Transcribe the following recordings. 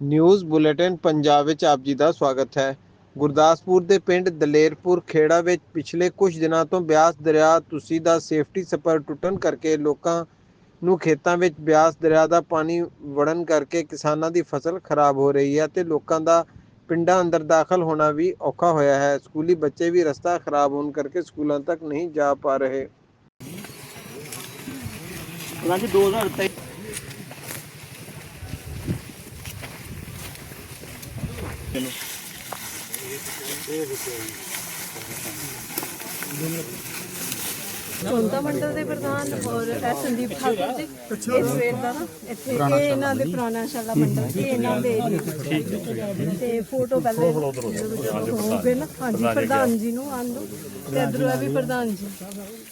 News bulletin Punjab ਵਿੱਚ ਆਪ ਜੀ ਦਾ ਸਵਾਗਤ ਹੈ। ਗੁਰਦਾਸਪੁਰ ਦੇ ਪਿੰਡ ਦਲੇਰਪੁਰ ਖੇੜਾ ਵਿੱਚ ਪਿਛਲੇ ਕੁਝ ਦਿਨਾਂ ਤੋਂ ਬਿਆਸ ਦਰਿਆ ਤੁਸੀਂ ਦਾ ਸੇਫਟੀ ਸਪਰ ਟੁੱਟਣ ਕਰਕੇ ਲੋਕਾਂ ਨੂੰ ਖੇਤਾਂ ਵਿੱਚ ਬਿਆਸ ਦਰਿਆ ਦਾ ਪਾਣੀ ਵੜਨ ਕਰਕੇ ਕਿਸਾਨਾਂ ਦੀ ਫਸਲ ਖਰਾਬ ਹੋ ਰਹੀ ਹੈ ਤੇ ਲੋਕਾਂ ਦਾ ਪਿੰਡਾਂ ਅੰਦਰ ਦਾਖਲ ਹੋਣਾ ਵੀ ਔਖਾ ਹੋਇਆ ਹੈ। ਸਕੂਲੀ ਬੱਚੇ ਵੀ ਰਸਤਾ ਖਰਾਬ ਹੋਣ ਕਰਕੇ ਸਕੂਲਾਂ ਤੱਕ ਨਹੀਂ ਜਾ ਪਾ ਰਹੇ। ਹਾਂਜੀ 2023 Thank you. ਚੌਂਤਾ ਮੰਡਲ ਦੇ ਪ੍ਰਧਾਨ ਔਰ ਇਹ ਸੰਦੀਪ ਠਾਕੁਰ ਜੀ। ਇਹ ਸਵੇਰ ਦਾ ਨਾ ਇੱਥੇ ਇਹ ਇਹਨਾਂ ਦੇ ਪੁਰਾਣਾ ਸ਼ਾਲਾ ਮੰਡਲ ਇਹ ਇਹਨਾਂ ਦੇ ਤੇ ਫੋਟੋ ਪਹਿਲੇ ਹੋਵੇ ਨਾ। ਹਾਂਜੀ ਪ੍ਰਧਾਨ ਜੀ ਨੂੰ ਆਂਦੋ ਤੇ ਇਧਰੋਂ ਇਹ ਵੀ ਪ੍ਰਧਾਨ ਜੀ।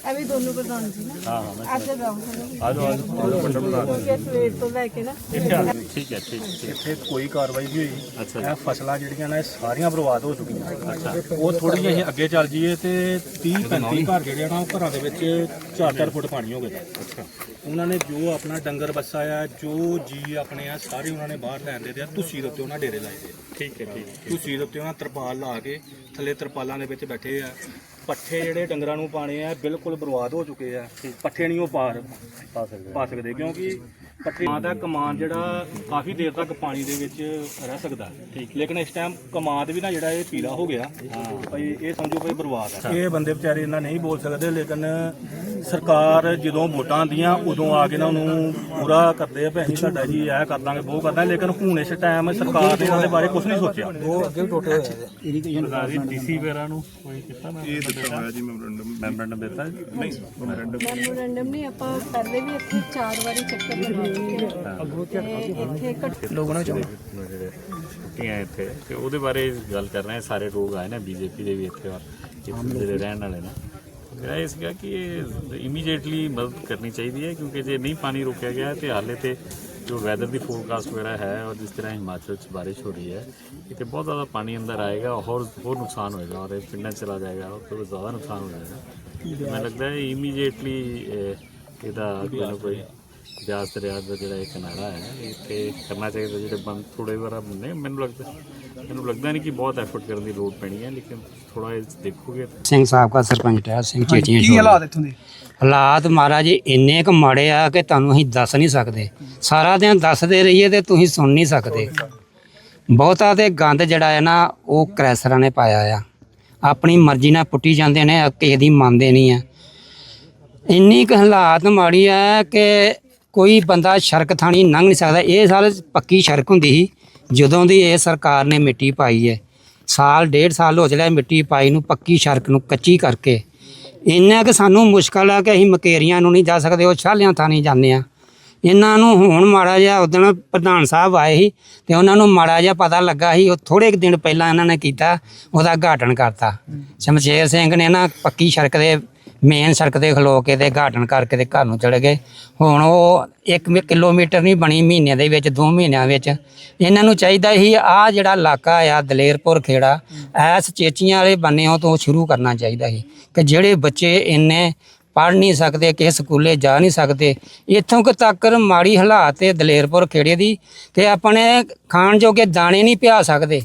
ਇਹ ਵੀ ਦੋਨੋਂ ਪ੍ਰਧਾਨ ਜੀ ਨਾ। ਹਾਂ ਹਾਂ ਇੱਧਰ ਆਓ ਆਜੋ ਆਜੋ ਸਵੇਰ ਤੋਂ ਲੈ ਕੇ ਨਾ। ਠੀਕ ਹੈ ਠੀਕ ਠੀਕ ਇੱਥੇ ਕੋਈ ਕਾਰਵਾਈ ਨਹੀਂ ਹੋਈ। ਅੱਛਾ ਇਹ ਫਸਲਾਂ ਜਿਹੜੀਆਂ ਨੇ ਸਾਰੀਆਂ ਬਰਬਾਦ ਹੋ ਚੁੱਕੀਆਂ ਉਹ ਥੋੜੀ ਜਿਹੀ ਅੱਗੇ ਚੱਲ ਜਾਈਏ ਤੇ 30 35 ਘਰ ਜਿਹੜੇ ਆ ਨਾ ਉਹ ਘਰਾਂ ਦੇ ਵਿੱਚ 4-4 ਫੁੱਟ ਪਾਣੀ ਹੋ ਗਿਆ ਅੱਛਾ ਉਹਨਾਂ ਨੇ ਜੋ ਆਪਣਾ ਡੰਗਰ ਬੱਸਾ ਆ ਜੋ ਜੀ ਆਪਣੇ ਆ ਸਾਰੇ ਉਹਨਾਂ ਨੇ ਬਾਹਰ ਲੈਣ ਦੇ ਦੇ ਆ। ਤੁਸੀਂ ਦੇ ਉੱਤੇ ਉਹਨਾਂ ਡੇਰੇ ਲਾਏ ਦੇ ਠੀਕ ਹੈ ਠੀਕ ਤੁਸੀਂ ਦੇ ਉੱਤੇ ਉਹਨਾਂ ਤਰਪਾਲ ਲਾ ਕੇ ਥੱਲੇ ਤਰਪਾਲਾਂ ਦੇ ਵਿੱਚ ਬੈਠੇ ਆ। ਪੱਠੇ ਜਿਹੜੇ ਡੰਗਰਾਂ ਨੂੰ ਪਾਣੇ ਆ ਬਿਲਕੁਲ ਬਰਬਾਦ ਹੋ ਚੁੱਕੇ ਆ। ਪੱਠੇ ਨਹੀਂ ਉਹ ਪਾਰ ਪਾ ਸਕਦੇ। ਪਾ ਸਕਦੇ ਕਿਉਂਕਿ ਪੱਠੇ ਮਾਂ ਦਾ ਕਮਾਨ ਜਿਹੜਾ ਕਾਫੀ ਦੇਰ ਤੱਕ ਪਾਣੀ ਦੇ ਵਿੱਚ ਰਹਿ ਸਕਦਾ ਠੀਕ ਲੇਕਿਨ ਇਸ ਟਾਈਮ ਕਮਾਦ ਵੀ ਨਾ ਜਿਹੜਾ ਇਹ ਪੀਲਾ ਹੋ ਗਿਆ। ਭਈ ਇਹ ਸਮਝੋ ਭਈ ਬਰਬਾਦ ਹੈ। ਇਹ ਬੰਦੇ ਵਿਚਾਰੇ ਇਹਨਾਂ ਨਹੀਂ ਬੋਲ ਸਕਦੇ ਲੇਕਿਨ ਸਰਕਾਰ ਜਦੋਂ ਵੋਟਾਂ ਆਉਂਦੀਆਂ ਉਦੋਂ ਆ ਕੇ ਨਾ ਉਹਨੂੰ ਪੂਰਾ ਕਰਦੇ ਆ ਅਸੀਂ ਤੁਹਾਡਾ ਜੀ ਇਹ ਕਰ ਦਾਂਗੇ ਉਹ ਕਰ ਦਾਂਗੇ ਲੇਕਿਨ ਹੁਣ ਇਸ ਟਾਈਮ ਸਰਕਾਰ ਨੇ ਇਹਨਾਂ ਦੇ ਬਾਰੇ ਕੁਝ ਨਹੀਂ ਸੋਚਿਆ। ਉਹ ਅੱਗੇ ਟੋਟੇ ਸਰਕਾਰੀ ਡੀਸੀ ਵਗੈਰਾ ਨੂੰ ਕੋਈ ਕੀਤਾ ਮੈਂ? ਇਹ ਦਿੱਤਾ ਹੋਇਆ ਜੀ ਮੈਮੋਰੰਡਮ ਮੈਮੋਰੰਡਮ ਦਿੱਤਾ ਨਹੀਂ ਮੈਮੋਰੈਂਡਮ ਨਹੀਂ ਆਪਾਂ ਪਹਿਲੇ ਵੀ ਇੱਥੇ ਚਾਰ ਵਾਰੀ ਚੱਕਰ ਲਗਾ ਚੁੱਕੇ ਹਾਂ ਛੁੱਟੀਆਂ ਇੱਥੇ ਤੇ ਉਹਦੇ ਬਾਰੇ ਗੱਲ ਕਰ ਰਹੇ ਸਾਰੇ ਲੋਕ ਆਏ ਨੇ ਬੀਜੇਪੀ ਦੇ ਵੀ ਇੱਥੇ ਔਰ ਇੱਥੇ ਜਿਹੜੇ ਰਹਿਣ ਵਾਲੇ ਨੇ ਮੇਰਾ ਇਹ ਸੀਗਾ ਕਿ ਇਹ ਇਮੀਡੀਏਟਲੀ ਮਦਦ ਕਰਨੀ ਚਾਹੀਦੀ ਹੈ ਕਿਉਂਕਿ ਜੇ ਨਹੀਂ ਪਾਣੀ ਰੋਕਿਆ ਗਿਆ ਤੇ ਹਾਲੇ ਤੇ ਜੋ ਵੈਦਰ ਦੀ ਫੋਰਕਾਸਟ ਵਗੈਰਾ ਹੈ ਔਰ ਜਿਸ ਤਰ੍ਹਾਂ ਹਿਮਾਚਲ 'ਚ ਬਾਰਿਸ਼ ਹੋ ਰਹੀ ਹੈ ਇੱਥੇ ਬਹੁਤ ਜ਼ਿਆਦਾ ਪਾਣੀ ਅੰਦਰ ਆਏਗਾ ਹੋਰ ਹੋਰ ਨੁਕਸਾਨ ਹੋਏਗਾ ਔਰ ਇਹ ਪਿੰਡਾਂ ਚਲਾ ਜਾਏਗਾ ਔਰ ਤੋਂ ਜ਼ਿਆਦਾ ਨੁਕਸਾਨ ਹੋ ਜਾਏਗਾ ਮੈਨੂੰ ਲੱਗਦਾ ਹੈ ਇਮੀਡੀਏਟਲੀ ਇਹਦਾ ਕੋਈ ਨਾ ਕੋਈ ਬਿਆਸ ਦਰਿਆ ਦਾ ਜਿਹੜਾ ਇਹ ਕਿਨਾਰਾ ਹੈ ਇੱਥੇ ਕਰਨਾ ਚਾਹੀਦਾ ਜਿਹੜੇ ਬੰਦ ਥੋੜੇ ਵਾਰਾ ਬੰਦੇ ਮੈਨੂੰ ਲੱਗਦਾ ਮੈਨੂੰ ਲੱਗਦਾ ਨਹੀਂ ਕਿ ਬਹੁਤ ਐਫਰਟ ਕਰਨ ਦੀ ਲੋੜ ਪੈਣੀ ਹੈ ਲੇਕਿਨ ਥੋੜਾ ਇਹ ਦੇਖੋਗੇ ਸਿੰਘ ਸਾਹਿਬ ਦਾ ਸਰਪੰਚ ਟਹਿਰ ਸਿੰਘ ਚੇਚੀਆਂ ਕੀ ਹਾਲਾਤ ਇੱਥੋਂ ਦੇ? ਹਾਲਾਤ ਮਹਾਰਾਜ ਇੰਨੇ ਕੁ ਮਾੜੇ ਆ ਕਿ ਤੁਹਾਨੂੰ ਅਸੀਂ ਦੱਸ ਨਹੀਂ ਸਕਦੇ। ਸਾਰਾ ਦਿਨ ਦੱਸਦੇ ਰਹੀਏ ਤੇ ਤੁਸੀਂ ਸੁਣ ਨਹੀਂ ਸਕਦੇ। ਬਹੁਤਾ ਤੇ ਗੰਦ ਜਿਹੜਾ ਹੈ ਨਾ ਉਹ ਕ੍ਰੈਸਰਾਂ ਨੇ ਪਾਇਆ ਆ। ਆਪਣੀ ਮਰਜ਼ੀ ਨਾਲ ਪੁੱਟੀ ਜਾਂਦੇ ਨੇ ਕਿਸੇ ਦੀ ਮੰਨਦੇ ਨਹੀਂ ਆ। ਇੰਨੀ ਕੁ ਹਾਲਾਤ ਮਾੜੀ ਆ ਕਿ ਕੋਈ ਬੰਦਾ ਸੜਕ ਥਾਣੀ ਲੰਘ ਨਹੀਂ ਸਕਦਾ। ਇਹ ਸਾਲ ਪੱਕੀ ਸੜਕ ਹੁੰਦੀ ਸੀ ਜਦੋਂ ਦੀ ਇਹ ਸਰਕਾਰ ਨੇ ਮਿੱਟੀ ਪਾਈ ਹੈ। ਸਾਲ ਡੇਢ ਸਾਲ ਹੋ ਚਲਿਆ ਮਿੱਟੀ ਪਾਈ ਨੂੰ ਪੱਕੀ ਸੜਕ ਨੂੰ ਕੱਚੀ ਕਰਕੇ। ਇੰਨਾ ਕਿ ਸਾਨੂੰ ਮੁਸ਼ਕਲ ਆ ਕਿ ਅਸੀਂ ਮਕੇਰੀਆਂ ਨੂੰ ਨਹੀਂ ਜਾ ਸਕਦੇ ਉਹ ਛਾਲਿਆਂ ਥਾਣੀ ਜਾਂਦੇ ਆ। ਇਹਨਾਂ ਨੂੰ ਹੁਣ ਮਾੜਾ ਜਿਹਾ ਉਦੋਂ ਪ੍ਰਧਾਨ ਸਾਹਿਬ ਆਏ ਸੀ ਤੇ ਉਹਨਾਂ ਨੂੰ ਮਾੜਾ ਜਿਹਾ ਪਤਾ ਲੱਗਾ ਸੀ। ਉਹ ਥੋੜੇ ਦਿਨ ਪਹਿਲਾਂ ਇਹਨਾਂ ਨੇ ਕੀਤਾ ਉਹਦਾ ਘਾਟਨ ਕਰਤਾ। ਸ਼ਮਸ਼ੇਰ ਸਿੰਘ ਨੇ ਨਾ ਪੱਕੀ ਸੜਕ ਦੇ ਮੇਨ ਸੜਕ ਤੇ ਖਲੋ ਕੇ ਤੇ ਘਾਟਨ ਕਰਕੇ ਤੇ ਘਰ ਨੂੰ ਚਲੇ ਗਏ। ਹੁਣ ਉਹ 1 ਕਿਲੋਮੀਟਰ ਨਹੀਂ ਬਣੀ ਮਹੀਨੇ ਦੇ ਵਿੱਚ 2 ਮਹੀਨਿਆਂ ਵਿੱਚ। ਇਹਨਾਂ ਨੂੰ ਚਾਹੀਦਾ ਸੀ ਆ ਜਿਹੜਾ ਇਲਾਕਾ ਆ, ਦਲੇਰਪੁਰ ਖੇੜਾ, ਐਸ ਚੇਚੀਆਂ ਵਾਲੇ ਬੰਨਿਆਂ ਤੋਂ ਸ਼ੁਰੂ ਕਰਨਾ ਚਾਹੀਦਾ ਸੀ। ਕਿ ਜਿਹੜੇ ਬੱਚੇ ਇੰਨੇ ਪੜ੍ਹ ਨਹੀਂ ਸਕਦੇ, ਕਿਸੇ ਸਕੂਲੇ ਜਾ ਨਹੀਂ ਸਕਦੇ, ਇੱਥੋਂ ਕੁ ਤੱਕ ਮਾੜੀ ਹਾਲਾਤ ਹੈ ਦਲੇਰਪੁਰ ਖੇੜੇ ਦੀ ਤੇ ਆਪਣੇ ਖਾਣ ਜੋਗੇ ਦਾਣੇ ਨਹੀਂ ਪਿਆ ਸਕਦੇ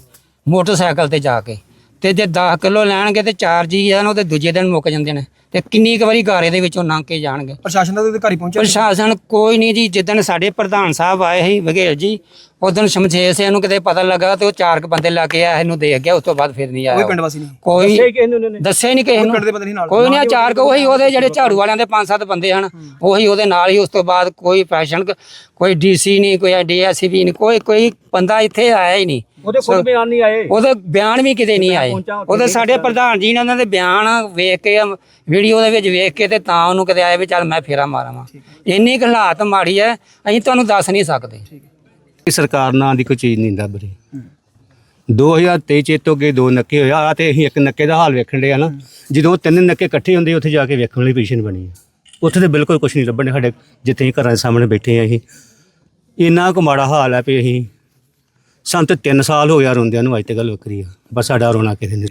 ਮੋਟਰਸਾਈਕਲ ਤੇ ਜਾ ਕੇ। ਤੇ ਜੇ 10 ਕਿਲੋ ਲੈਣਗੇ ਤੇ ਚਾਰ ਜੀ ਹਨ ਨਾ, ਉਹਦੇ ਦੂਜੇ ਦਿਨ ਮੁੱਕ ਜਾਂਦੇ ਨੇ। ਤੇ ਕਿੰਨੀ ਕੁ ਵਾਰੀ ਗਾਰੇ ਦੇ ਵਿੱਚੋਂ ਲੰਘ ਕੇ ਜਾਣਗੇ। ਪ੍ਰਸ਼ਾਸਨ ਦਾ ਅਧਿਕਾਰੀ ਪਹੁੰਚਿਆ? ਪ੍ਰਸ਼ਾਸਨ ਕੋਈ ਨਹੀਂ ਜੀ ਜਿੱਦਣ ਸਾਡੇ ਪ੍ਰਧਾਨ ਸਾਹਿਬ ਆਏ ਸੀ ਵਘੇਲ ਜੀ ਉਦੋਂ ਸ਼ਮਸ਼ੇਰ ਸਿੰਘ ਨੂੰ ਕਿਤੇ ਪਤਾ ਲੱਗਾ ਤੇ ਉਹ ਚਾਰ ਕੁ ਬੰਦੇ ਲਾ ਕੇ ਆਇਆ ਇਹਨੂੰ ਦੇਖ ਗਿਆ ਉਸ ਤੋਂ ਬਾਅਦ ਫਿਰ ਨਹੀਂ ਆਇਆ ਕੋਈ ਪਿੰਡ ਵਾਸੀ ਨਹੀਂ। ਕੋਈ ਦੱਸੇ ਨਹੀਂ ਕਿਸੇ ਨੂੰ। ਕੋਈ ਨਹੀਂ ਚਾਰ ਕੋ ਉਹੀ ਉਹਦੇ ਜਿਹੜੇ ਝਾੜੂ ਵਾਲਿਆਂ ਦੇ ਪੰਜ ਸੱਤ ਬੰਦੇ ਹਨ ਉਹੀ ਉਹਦੇ ਨਾਲ ਹੀ ਉਸ ਤੋਂ ਬਾਅਦ ਕੋਈ ਫੈਸ਼ਨ ਕੋਈ ਡੀਸੀ ਨਹੀਂ ਕੋਈ ਡੀਐਸਪੀ ਨਹੀਂ ਕੋਈ ਕੋਈ ਬੰਦਾ ਇੱਥੇ ਆਇਆ ਹੀ ਨਹੀਂ। ਉਹਦੇ ਕੋਈ ਬਿਆਨ ਨਹੀਂ ਆਏ। ਉਹਦੇ ਬਿਆਨ ਵੀ ਕਿਤੇ ਨਹੀਂ ਆਏ। ਉਹਦੇ ਸਾਡੇ ਪ੍ਰਧਾਨ ਜੀ ਨੇ ਉਹਨਾਂ ਦੇ ਬਿਆਨ ਵੇਖ ਕੇ ਵੀਡੀਓ ਦੇ ਵਿੱਚ ਵੇਖ ਕੇ ਤੇ ਤਾਂ ਉਹਨੂੰ ਕਿਤੇ ਆਏ ਵੀ ਚੱਲ ਮੈਂ ਫੇਰਾ ਮਾਰਾਂਵਾ। ਇੰਨੀ ਕੁ ਹਾਲਾਤ ਮਾੜੀ ਹੈ ਅਸੀਂ ਤੁਹਾਨੂੰ ਦੱਸ ਨਹੀਂ ਸਕਦੇ। ਕਿ ਸਰਕਾਰ ਨਾਂ ਦੀ ਕੋਈ ਚੀਜ਼ ਨਹੀਂ ਲੱਭ ਰਹੀ। 2023 ਚ ਤੋਂ ਅੱਗੇ ਦੋ ਨੱਕੇ ਹੋਇਆ ਆ ਤੇ ਅਸੀਂ ਇੱਕ ਨੱਕੇ ਦਾ ਹਾਲ ਵੇਖਣ ਡਏ ਆ ਨਾ ਜਦੋਂ ਤਿੰਨ ਨੱਕੇ ਇਕੱਠੇ ਹੁੰਦੇ ਉੱਥੇ ਜਾ ਕੇ ਵੇਖਣ ਵਾਲੀ ਪੋਜੀਸ਼ਨ ਬਣੀ ਆ। ਉੱਥੇ ਤੇ ਬਿਲਕੁਲ ਕੁਝ ਨਹੀਂ ਲੱਭਣ ਸਾਡੇ ਜਿੱਥੇ ਅਸੀਂ ਘਰਾਂ ਦੇ ਸਾਹਮਣੇ ਬੈਠੇ ਆ ਅਸੀਂ। ਇੰਨਾ ਕੁ ਮਾੜਾ ਹਾਲ ਹੈ ਵੀ ਅਸੀਂ ਸਾਨੂੰ ਤੇ 3 ਸਾਲ ਹੋ ਗਿਆ ਰੋਂਦਿਆਂ ਨੂੰ ਅੱਜ ਤੇ ਗੱਲ ਵੱਖਰੀ ਆ। ਬਸ ਸਾਡਾ ਰੋਣਾ ਕਿਸੇ ਨੇ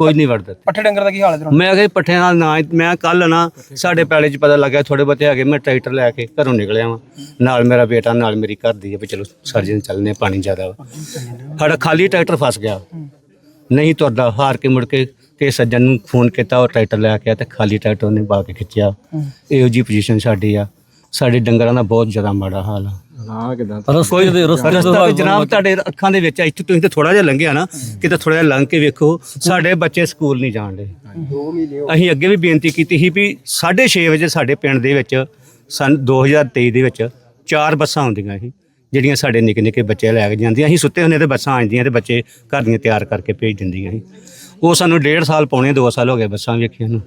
ਕੋਈ ਨਹੀਂ ਵੜਦਾ ਪੱਠੇ ਡੰਗਰ ਦਾ ਕੀ ਹਾਲ ਹੈ ਇੱਧਰੋਂ ਮੈਂ ਕਿਹਾ ਜੀ ਪੱਠਿਆਂ ਨਾਲ ਨਾ ਮੈਂ ਕੱਲ ਨਾ ਸਾਡੇ ਪੈਲੇ 'ਚ ਪਤਾ ਲੱਗਿਆ ਥੋੜੇ ਬਹੁਤੇ ਹੈਗੇ ਮੈਂ ਟਰੈਕਟਰ ਲੈ ਕੇ ਘਰੋਂ ਨਿਕਲਿਆ ਵਾਂ। ਨਾਲ ਮੇਰਾ ਬੇਟਾ ਨਾਲ ਮੇਰੀ ਘਰ ਦੀ ਹੈ ਵੀ ਚਲੋ ਸਰਜਨ ਚੱਲਨੇ ਪਾਣੀ ਜ਼ਿਆਦਾ ਵਾ। ਸਾਡਾ ਖਾਲੀ ਟਰੈਕਟਰ ਫਸ ਗਿਆ ਨਹੀਂ ਤੁਰਦਾ ਹਾਰ ਕੇ ਮੁੜ ਕੇ ਕਿ ਸੱਜਣ ਨੂੰ ਫੋਨ ਕੀਤਾ ਉਹ ਟਰੈਕਟਰ ਲੈ ਕੇ ਆ ਤੇ ਖਾਲੀ ਟਰੈਕਟਰ ਉਹਨੇ ਪਾ ਕੇ ਖਿੱਚਿਆ। ਇਹੋ ਜੀ ਪੋਜੀਸ਼ਨ ਸਾਡੀ ਆ। ਸਾਡੇ ਡੰਗਰਾਂ ਦਾ ਬਹੁਤ ਜ਼ਿਆਦਾ ਮਾੜਾ ਹਾਲ ਆ। ਕੋਈ ਰਸਤਾ ਤੇ ਜਨਾਬ ਤੁਹਾਡੇ ਅੱਖਾਂ ਦੇ ਵਿੱਚ ਆ, ਇੱਥੇ ਤੁਸੀਂ ਤੇ ਥੋੜਾ ਜਿਹਾ ਲੰਘਿਆ ਨਾ ਕਿਤੇ ਥੋੜਾ ਜਿਹਾ ਲੰਘ ਕੇ ਵੇਖੋ ਸਾਡੇ ਬੱਚੇ ਸਕੂਲ ਨਹੀਂ ਜਾਣ ਦੇ। ਅਸੀਂ ਅੱਗੇ ਵੀ ਬੇਨਤੀ ਕੀਤੀ ਸੀ ਵੀ 6:30 ਵਜੇ ਸਾਡੇ ਪਿੰਡ ਦੇ ਵਿੱਚ ਸਨ 2023 ਦੇ ਵਿੱਚ ਚਾਰ ਬੱਸਾਂ ਆਉਂਦੀਆਂ ਸੀ ਜਿਹੜੀਆਂ ਸਾਡੇ ਨਿੱਕੇ ਨਿੱਕੇ ਬੱਚੇ ਲੈ ਕੇ ਜਾਂਦੀਆਂ ਅਸੀਂ ਸੁੱਤੇ ਹੁੰਦੇ ਤੇ ਬੱਸਾਂ ਆ ਜਾਂਦੀਆਂ ਤੇ ਬੱਚੇ ਘਰ ਦੀਆਂ ਤਿਆਰ ਕਰਕੇ ਭੇਜ ਦਿੰਦੀਆਂ ਸੀ। ਉਹ ਸਾਨੂੰ 1.5 ਸਾਲ ਪੌਣੇ 2 ਸਾਲ ਹੋ ਗਏ ਬੱਸਾਂ ਵੇਖੀਆਂ ਨੂੰ।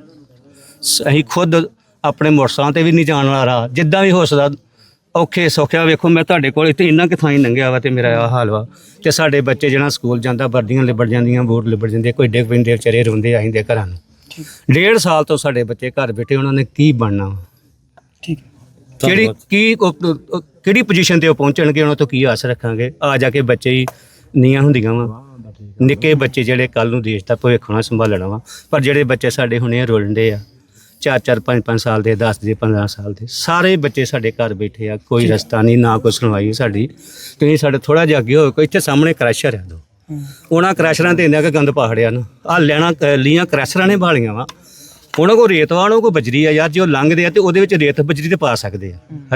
ਸ- ਅਸੀਂ ਖੁਦ ਆਪਣੇ ਮੋਟਰਸਾਈਕਲ ਤੇ ਵੀ ਨਹੀਂ ਜਾਣ ਵਾਲਾ ਰਾਹ ਜਿੱਦਾਂ ਵੀ ਹੋ ਸਕਦਾ ਔਖੇ ਸੌਖਿਆ ਵੇਖੋ ਮੈਂ ਤੁਹਾਡੇ ਕੋਲ ਇੱਥੇ ਇੰਨਾ ਕਿ ਥਾਂ ਹੀ ਲੰਘਿਆ ਵਾ ਤੇ ਮੇਰਾ ਆਹ ਹਾਲ ਵਾ ਤੇ ਸਾਡੇ ਬੱਚੇ ਜਿਹੜਾ ਸਕੂਲ ਜਾਂਦਾ ਵਰਦੀਆਂ ਲਿਬੜ ਜਾਂਦੀਆਂ ਬੂਟ ਲਿਬੜ ਜਾਂਦੇ ਕੋਈ ਡਿੱਗ ਪੈਂਦੇ ਵਿਚਾਰੇ ਰੋਂਦੇ ਆਇੰਦੇ ਘਰਾਂ ਨੂੰ। ਡੇਢ ਸਾਲ ਤੋਂ ਸਾਡੇ ਬੱਚੇ ਘਰ ਬੈਠੇ ਉਹਨਾਂ ਨੇ ਕੀ ਬਣਨਾ ਵਾ? ਠੀਕ। ਕਿਹੜੀ ਕੀ ਉਹ- ਉਹ- ਕਿਹੜੀ ਪੋਜੀਸ਼ਨ ਤੇ ਉਹ ਪਹੁੰਚਣਗੇ ਉਹਨਾਂ ਤੋਂ ਕੀ ਆਸ ਰੱਖਾਂਗੇ? ਆ ਜਾ ਕੇ ਬੱਚੇ ਹੀ ਨੀਆਂ ਹੁੰਦੀਆਂ ਵਾ। ਨਿੱਕੇ ਬੱਚੇ ਜਿਹੜੇ ਕੱਲ ਨੂੰ ਦੇਸ਼ ਦਾ ਭਵਿੱਖ ਹੋਣਾ ਸੰਭਾਲਣਾ ਵਾ। ਪਰ ਜਿਹੜੇ ਬੱਚੇ ਸਾਡੇ ਹੁਣੇ ਰੋਲਦੇ ਆ ਚਾਰ ਚਾਰ ਪੰਜ ਪੰਜ ਸਾਲ ਦੇ 10 ਦੇ 15 ਸਾਲ ਦੇ ਸਾਰੇ ਬੱਚੇ ਸਾਡੇ ਘਰ ਬੈਠੇ ਆ ਕੋਈ ਰਸਤਾ ਨਹੀਂ ਨਾ ਕੋਈ ਸੁਣਵਾਈ ਸਾਡੀ। ਤੁਸੀਂ ਸਾਡੇ ਥੋੜਾ ਜਿਹਾ ਅੱਗੇ ਹੋਏ ਕੋਈ ਇੱਥੇ ਸਾਹਮਣੇ ਕ੍ਰੈਸ਼ਰ ਆ ਦੋ। ਉਹਨਾਂ ਕ੍ਰੈਸ਼ਰਾਂ ਤੇ ਇੰਨਾ ਕਿ ਗੰਦ ਪਾੜਿਆ ਨਾ। ਆ ਲੈਣਾ ਲੀਆਂ ਕ੍ਰੈਸ਼ਰਾਂ ਨੇ ਭਾਲੀਆਂ ਵਾ। ਉਹਨਾਂ ਕੋ ਰੇਤ ਵਾ ਉਹਨਾਂ ਕੋ ਬਜਰੀ ਆ ਯਾਰ ਜੇ ਉਹ ਲੰਘਦੇ ਆ ਤੇ ਉਹਦੇ ਵਿੱਚ ਰੇਤ ਬਜਰੀ ਤੇ ਪਾ ਸਕਦੇ ਆ।